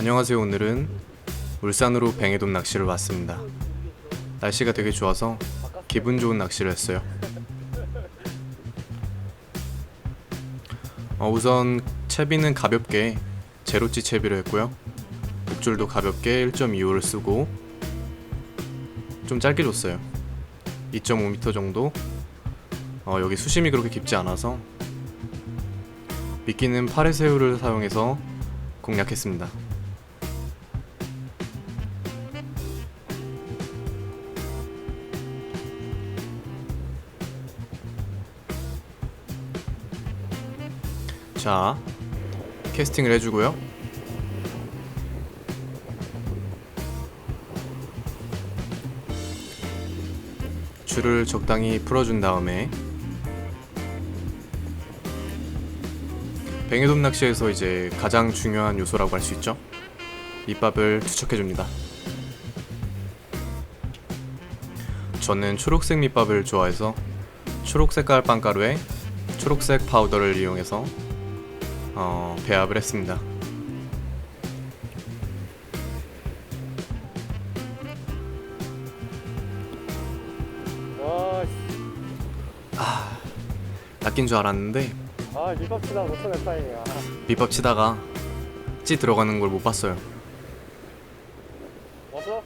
안녕하세요. 오늘은 울산으로 뱅에돔 낚시를 왔습니다. 날씨가 되게 좋아서 기분 좋은 낚시를 했어요. 어, 우선 채비는 가볍게 제로치 채비로 했고요. 목줄도 가볍게 1.25를 쓰고 좀 짧게 줬어요. 2.5m 정도. 어, 여기 수심이 그렇게 깊지 않아서 미끼는 파레새우를 사용해서 공략했습니다. 자, 캐스팅을 해주고요. 줄을 적당히 풀어준 다음에 뱅에돔 낚시에서 이제 가장 중요한 요소라고 할 수 있죠. 밑밥을 투척해줍니다. 저는 초록색 밑밥을 좋아해서 초록 색깔 빵가루에 초록색 파우더를 이용해서 어, 배합을 했습니다. 와, 씨. 낚인 줄 알았는데 아, 밑밥 치다 못 쳐낼 타임이야. 밑밥 치다가 찌 들어가는 걸 못 봤어요. 왔어?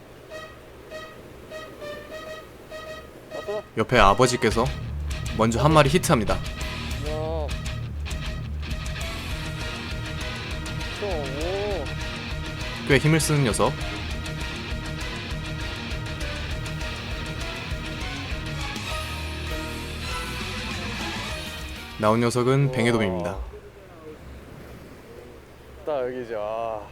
왔어? 옆에 아버지께서 먼저 한 마리 히트합니다. 꽤 힘을 쓰는 녀석. 나온 녀석은 뱅에돔입니다. 딱 여기죠. 아.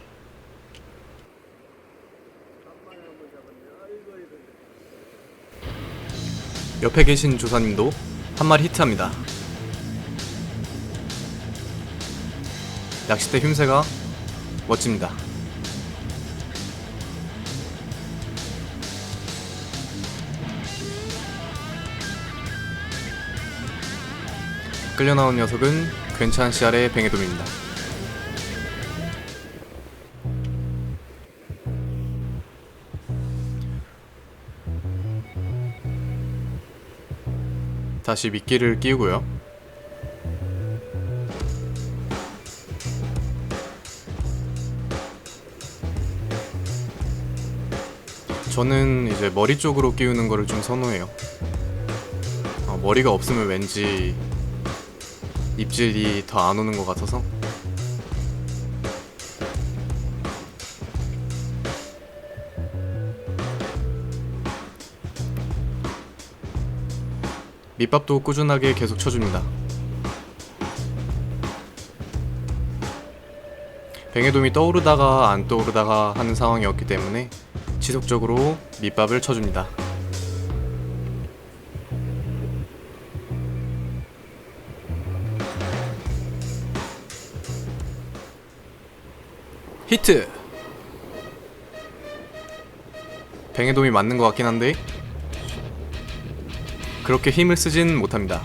옆에 계신 조사님도 한 마리 히트합니다. 낚싯대 힘새가 멋집니다. 끌려 나온 녀석은 괜찮은 씨알의 뱅에돔입니다. 다시 미끼를 끼우고요. 저는 이제 머리 쪽으로 끼우는 거를 좀 선호해요. 어, 머리가 없으면 왠지 입질이 더 안 오는 것 같아서. 밑밥도 꾸준하게 계속 쳐줍니다. 뱅에돔이 떠오르다가 안 떠오르다가 하는 상황이었기 때문에 지속적으로 밑밥을 쳐줍니다. 히트! 뱅에돔이 맞는 것 같긴 한데 그렇게 힘을 쓰진 못합니다.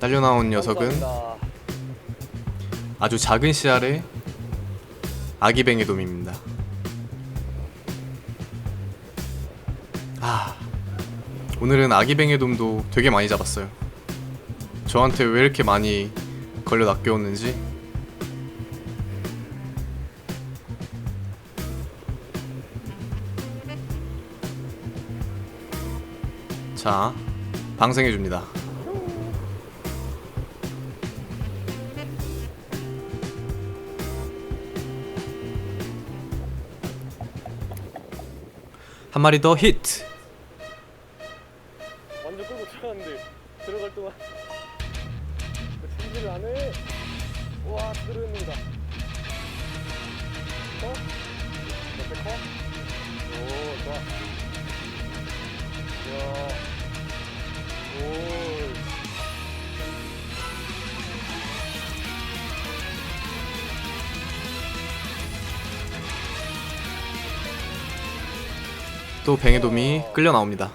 딸려 나온 녀석은. 아주 작은 씨알의 아기뱅에돔입니다. 아, 오늘은 아기뱅에돔도 되게 많이 잡았어요. 저한테 왜 이렇게 많이 걸려 낚여오는지? 자 방생해줍니다. 한 마리 더 히트 들어갑니다. 어? 옆에 커? 오, 좋아. 이야. 오. 또 뱅에돔이 끌려 나옵니다.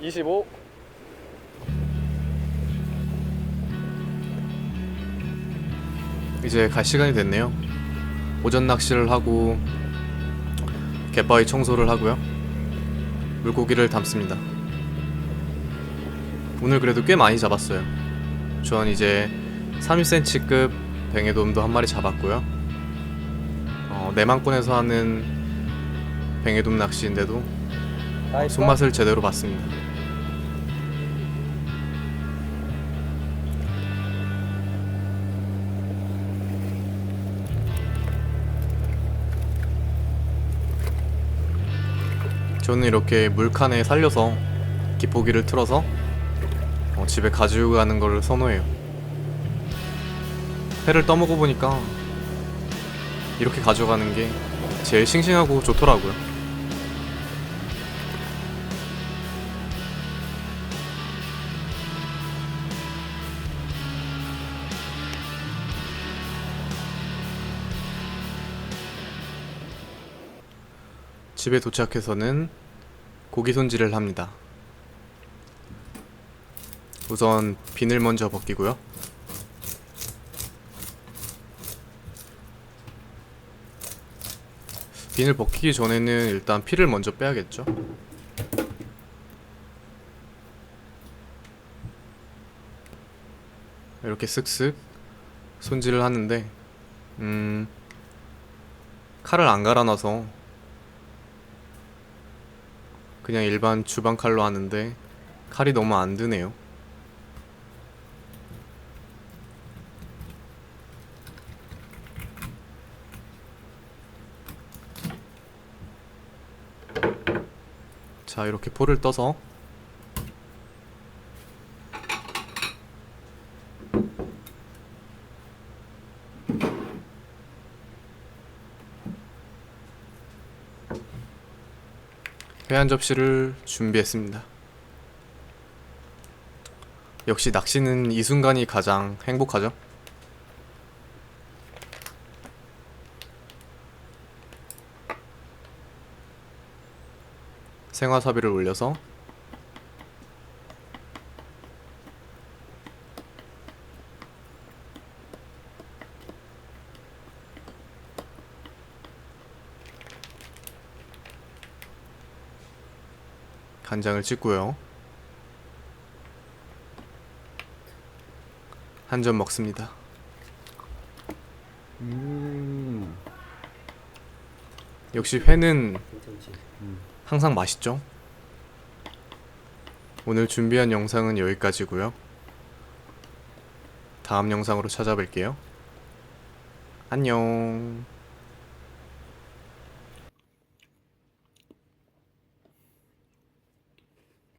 25 이제 갈 시간이 됐네요. 오전 낚시를 하고 갯바위 청소를 하고요. 물고기를 담습니다. 오늘 그래도 꽤 많이 잡았어요. 전 이제 30cm급 뱅에돔도 한 마리 잡았고요. 어, 내만권에서 하는 뱅에돔 낚시인데도 손맛을 제대로 봤습니다. 저는 이렇게 물칸에 살려서 기포기를 틀어서 어, 집에 가지고 가는 거를 선호해요. 회를 떠먹어 보니까 이렇게 가져가는 게 제일 싱싱하고 좋더라고요. 집에 도착해서는 고기 손질을 합니다. 우선 비늘 먼저 벗기고요. 비늘 벗기기 전에는 일단 피를 먼저 빼야겠죠. 이렇게 쓱쓱 손질을 하는데 음 칼을 안 갈아놔서 그냥 일반 주방 칼로 하는데 칼이 너무 안 드네요. 자, 이렇게 포를 떠서 회한 접시를 준비했습니다. 역시 낚시는 이 순간이 가장 행복하죠. 생화사비를 올려서 간장을 찍고요. 한 점 먹습니다. 음, 역시 회는 괜찮지. 항상 맛있죠? 오늘 준비한 영상은 여기까지고요. 다음 영상으로 찾아뵐게요. 안녕.